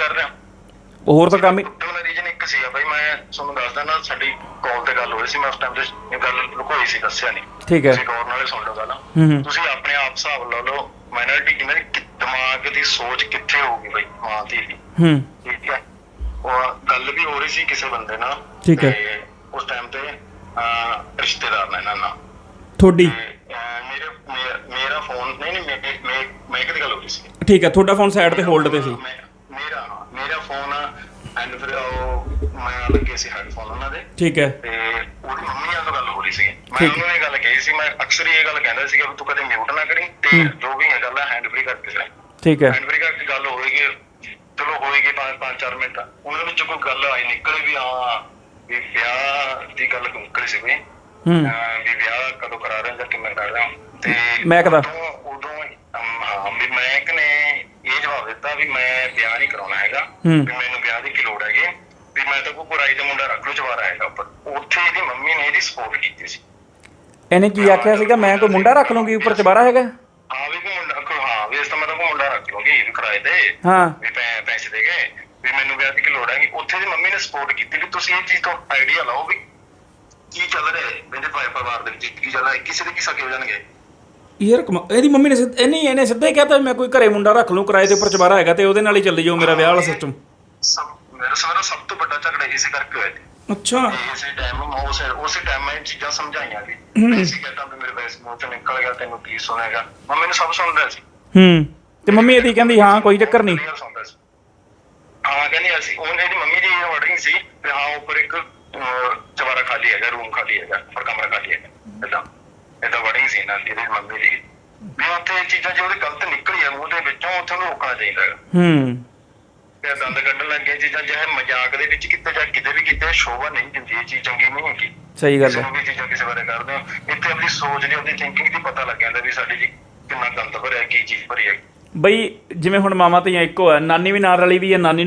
ਕਰ ਰਿਹਾ। ਉਹ ਹੋਰ ਤਾਂ ਕੰਮ ਹੀ ਦਾ ਰੀਜਨ ਇੱਕ ਸੀਗਾ ਬਾਈ ਮੈਂ ਤੁਹਾਨੂੰ ਦੱਸਦਾ ਨਾ ਸਾਡੀ ਕਾਲ ਤੇ ਗੱਲ ਹੋਈ ਸੀ ਮੈਂ ਉਸ ਟਾਈਮ ਤੇ ਗੱਲ ਲੁਕੋਈ ਸੀ ਦੱਸਿਆ ਨਹੀਂ ਠੀਕ ਹੈ। ਤੁਸੀਂ ਗੌਰ ਨਾਲੇ ਸੁਣ ਲਓ ਗੱਲ। ਤੁਸੀਂ ਆਪਣੇ ਆਪ ਹਿਸਾਬ ਲਾ ਲਓ ਮਾਈਨੋਰਿਟੀ ਇਹਨਾਂ ਦੀ ਦਿਮਾਗ ਦੀ ਸੋਚ ਕਿੱਥੇ ਹੋਊਗੀ ਬਈ ਮਾਂ ਦੀ। ਹੂੰ। ਠੀਕ ਹੈ। ਉਹ ਗੱਲ ਵੀ ਹੋ ਰਹੀ ਸੀ ਕਿਸੇ ਬੰਦੇ ਨਾਲ ਠੀਕ ਹੈ। ਉਸ ਟਾਈਮ ਤੇ ਰਿਸ਼ਤੇਦਾਰ ਨੇ ਇਹਨਾਂ ਨਾਲ। ਤੁਹਾਡੀ? ਮੇਰੇ ਮੇਰਾ- ਫੋਨ ਨਹੀਂ ਨਹੀਂ ਮੈਂ ਮੈਂ ਕਿਹਦੀ ਗੱਲ ਹੋ ਰਹੀ ਸੀ। ਠੀਕ ਹੈ ਤੁਹਾਡਾ ਫੋਨ ਸਾਈਡ ਤੇ ਹੋਲਡ ਤੇ ਸੀ। ਫੋਨ ਐਂਡ ਫਿਰ ਉਹ ਮੈਂ ਲੱਗੇ ਸੀ ਹੈਡਫੋਨ ਉਹਨਾਂ ਦੇ। ਠੀਕ ਹੈ। ਤੇ ਉਹਦੀ ਮੰਮੀ ਨਾਲ ਗੱਲ ਹੋ ਰਹੀ ਸੀ। ਮੈਂ। ਉਹਨੂੰ ਇਹ ਗੱਲ ਕਹੀ ਸੀ ਮੈਂ ਅਕਸਰ ਹੀ ਇਹ ਗੱਲ ਕਹਿੰਦਾ ਸੀ ਕਿ ਤੂੰ ਕਦੇ ਮਿਊਟ ਨਾ ਕਰੀ ਤੇ। ਜੋ ਵੀ ਹੈ ਗੱਲ ਹੈ ਹੈਂਡ ਫ੍ਰੀ ਕਰਕੇ ਕਰੀ ਠੀਕ ਹੈ। ਹੈਂਡ ਫ੍ਰੀ ਕਰਕੇ ਗੱਲ ਹੋਏਗੀ ਚਲੋ ਹੋਏਗੀ ਪੰਜ ਪੰਜ ਚਾਰ ਮਿੰਟ। ਉਹਨਾਂ ਵਿੱਚ ਕੋਈ ਗੱਲ ਆਈ ਨਿਕਲੀ ਵੀ ਹਾਂ ਵੀ ਵਿਆਹ ਦੀ ਗੱਲ ਨਿਕਲੀ ਸੀ ਕੋਈ ਹੂੰ। ਵੀ ਵਿਆਹ ਕਦੋਂ ਕਰਾ ਰਹੇ ਜਾਂ ਕਿਵੇਂ ਕਰ ਰਹੇ ਹੋ। ਤੇ ਮੈਂ ਕਦਾ? ਉਦੋਂ- ਹਾਂ ਵੀ ਮੈਂ ਨੇ ਇਹ ਜਵਾਬ ਦਿੱਤਾ ਵੀ ਮੈਂ ਵਿਆਹ ਨਹੀਂ ਕਰਾਉਣਾ ਹੈਗਾ। ਵੀ ਮੈਨੂੰ ਵਿਆਹ ਦੀ ਕੀ ਲੋੜ ਹੈਗੀ? ਵੀ ਮੈਂ ਤਾਂ ਕੋਈ ਕੁਰਾਈ ਦਾ ਮੁੰਡਾ ਰੱਖ ਲੂ ਜਵਾਰਾ ਹੈਗਾ ਉੱਪਰ। ਉੱਥੇ ਇਹਦੀ ਮੰਮੀ ਨੇ ਇਹਦੀ ਸਪੋਰਟ ਕੀਤੀ ਸੀ। ਇਹਨੇ ਕੀ ਆਖਿਆ ਸੀਗਾ? ਮੈਂ ਕੋਈ ਮੁੰਡਾ ਰੱਖ ਲੂੰਗੀ ਉੱਪਰ ਚਬਾਰਾ ਹੈਗਾ? ਹਾਂ ਵੀ ਕੋਈ ਮੁੰਡਾ ਕੋਈ ਹਾਂ ਵੀ ਇਸ ਤਾਂ ਮੈਂ ਤਾਂ ਕੋਈ ਮੁੰਡਾ ਰੱਖ ਲੂੰਗੀ ਵੀ ਕਿਰਾਏ ਤੇ। ਹਾਂ। ਵੀ ਪੈਸੇ ਦੇ ਗਏ ਵੀ ਮੈਨੂੰ ਵਿਆਹ ਦੀ ਕੀ ਲੋੜ ਹੈਗੀ? ਉੱਥੇ ਦੀ ਮੰਮੀ ਨੇ ਸਪੋਰਟ ਕੀਤੀ ਵੀ ਤੁਸੀਂ ਇਹ ਚੀਜ਼ ਤੋਂ ਆਈਡੀਆ ਲਾਓ ਵੀ ਕੀ ਚੱਲ ਰਿਹਾ ਹੈ। ਮੇਰੇ ਪਰਿਵਾਰ ਦੇ ਵਿੱਚ ਕੀ ਚੱਲ ਰਿਹਾ ਹੈ? ਕਿਸੇ ਦੇ ਕੀ ਸਕੇ ਹੋ ਜਾਣਗੇ? ਯਾਰ ਕਮਾ- ਇਹਦੀ ਮੰਮੀ ਨੇ ਸਿੱਧ- ਇਹ ਨਹੀਂ ਇਹਨੇ ਸਿੱਧਾ ਹੀ ਕਹਤਾ ਮੈਂ ਕੋਈ ਘਰੇ ਮੁੰਡਾ ਰੱਖ ਲੂੰ ਕਿਰਾਏ ਦੇ ਉੱਪਰ ਚਬਾਰਾ ਹੈਗਾ ਤੇ ਉਹਦੇ ਨਾਲ ਹੀ ਚੱਲੀ ਜਾਓ ਮੇਰਾ ਵਿਆਹ ਵਾਲਾ ਸਿਸਟਮ ਸਭ ਮੇਰੇ ਸਾਰਾ ਸਭ ਤੋਂ ਵੱਡਾ ਝਗੜਾ ਇਸੇ ਕਰਕੇ ਹੋਇਆ ਸੀ ਅੱਛਾ। ਤੇ ਇਸੇ ਟਾਈਮ ਮੈਂ ਉਸੇ ਉਸੇ ਟਾਈਮ ਮੈਂ ਇਹ ਚੀਜ਼ਾਂ ਸਮਝਾਈਆਂ ਵੀ। ਹੂੰ। ਐਸੀ ਕਹਿੰਦਾ ਵੀ ਮੇਰੇ ਵੈਸ ਮੂੰਹ ਚੋਂ ਨਿਕਲ ਗਿਆ ਤੈਨੂੰ ਕੀ ਸੁਣੇਗਾ ਮੰਮੀ ਨੂੰ ਸਭ ਸੁਣਦਾ ਸੀ। ਹੂੰ। ਤੇ ਮੰਮੀ ਇਹਦੀ ਕਹਿੰਦੀ ਹਾਂ ਕੋਈ ਚੱਕਰ ਨਹੀਂ। Clear ਸੁਣਦਾ ਸੀ। ਹਾਂ ਕਹਿੰਦੀ ਅਸੀਂ ਉਹਨੇ ਦੀ ਮੰਮੀ ਦੀ ਵਰਡਿੰਗ ਸੀ ਕਿ ਹਾਂ ਉੱਪਰ ਇੱਕ ਅਹ, ਚਵਾਰਾ ਖਾਲੀ ਹੈਗਾ ਰੂਮ ਖਾਲੀ ਹੈਗਾ ਪਰ ਕਮਰਾ ਖਾਲੀ ਹੈਗਾ। ਏਦਾਂ ਏਦਾਂ ਵਰਡਿੰਗ ਸੀ ਦੀ ਇਹਦੀ ਮੰਮੀ ਦੀ ਵੀ ਉੱਥੇ ਇਹ ਚੀਜ਼ਾਂ ਜੇ ਉਹਦੀ ਗਲਤ ਨਿਕਲੀ ਹੈ ਮੂੰਹ ਦੇ ਵਿੱਚੋਂ ਉੱਥੇ ਨੂੰ ਰੋਕਣਾ ਚਾਹੀਦਾ। ਹੈਗਾ ਹੂੰ। ਤੇ ਦੰਦ ਕੱਢਣ ਲੱਗੇ ਚੀਜ਼ਾਂ ਚਾਹੇ ਮਜ਼ਾਕ ਦੇ ਵਿੱਚ ਕਿਤੇ ਜਾਂ ਕਿਤੇ ਵੀ ਕਿਤੇ ਸ਼ੋਭਾ ਨਹੀਂ ਦਿੰਦੀ ਇਹ ਚੀਜ਼ ਚੰਗੀ ਨਹੀਂ ਹੈਗੀ। ਸਹੀ ਗੱਲ ਕਿਸੇ ਹੈ। ਨੂੰ ਵੀ ਚੀਜ਼ਾਂ ਕਿਸੇ ਬਾਰੇ ਕਰਦੇ ਹੋ। ਇੱਥੇ ਆਪਣੀ ਸੋਚ ਦੀ ਆਪਣੀ ਥਿੰਕਿੰਗ ਦੀ ਪਤਾ ਲੱਗ ਜਾਂਦਾ ਵੀ ਸਾਡੀ ਜੀ ਕਿੰਨਾ ਗੰਦ ਭਰਿਆ ਕੀ ਚੀਜ਼ ਭਰੀ ਹੈ। ਬਈ ਜਿਵੇਂ ਹੁਣ ਮਾਮਾ ਧੀਆਂ ਇੱਕੋ ਹੈ ਨਾਨੀ ਵੀ ਨਾਲ ਰਲੀ ਵੀ ਹੈ ਨਾਨੀ